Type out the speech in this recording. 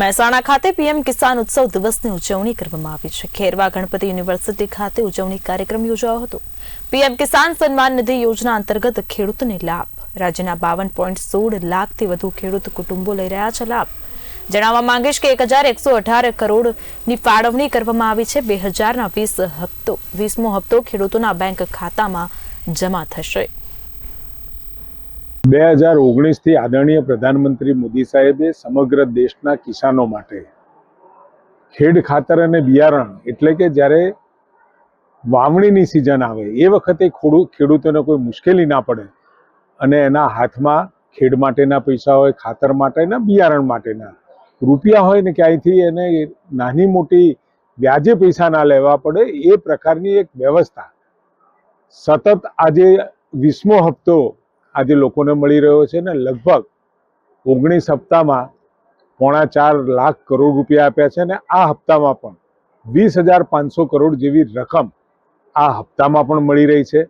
મહેસાણા ખાતે પીએમ કિસાન ઉત્સવ દિવસની ઉજવણી કરવામાં આવી છે. ખેરવા ગણપતિ યુનિવર્સિટી ખાતે ઉજવણી કાર્યક્રમ યોજાયો હતો. પીએમ કિસાન સન્માન નિધિ યોજના અંતર્ગત ખેડૂતને લાભ. રાજ્યના બાવન પોઈન્ટ સોળ લાખથી વધુ ખેડૂત કુટુંબો લઈ રહ્યા છે લાભ. જણાવવા માંગીશ કે એક હજાર એકસો અઢાર કરોડની ફાળવણી કરવામાં આવી છે. બે હજારના વીસ હપ્તો, વીસમો હપ્તો ખેડૂતોના બેંક ખાતામાં જમા થશે. બે હજાર ઓગણીસથી આદરણીય પ્રધાનમંત્રી મોદી સાહેબે સમગ્ર દેશના કિસાનો માટે ખેડ ખાતર અને બિયારણ એટલે કે જ્યારે વાવણીની સિઝન આવે, એ વખતે ખોડુ, ખેડૂતોને કોઈ મુશ્કેલી ના પડે અને એના હાથમાં ખેડ માટેના પૈસા હોય, ખાતર માટેના, બિયારણ માટેના. રૂપિયા હોય ને ક્યાંયથી એને નાની મોટી વ્યાજે પૈસા ના લેવા પડે, એ પ્રકારની એક વ્યવસ્થા. સતત આજે વીસમો હપ્તો આજે લોકોને મળી રહ્યો છે ને લગભગ ઓગણીસ હપ્તામાં પોણા ચાર લાખ કરોડ રૂપિયા આપ્યા છે અને આ હપ્તામાં પણ વીસ હજાર પાંચસો કરોડ જેવી રકમ આ હપ્તામાં પણ મળી રહી છે.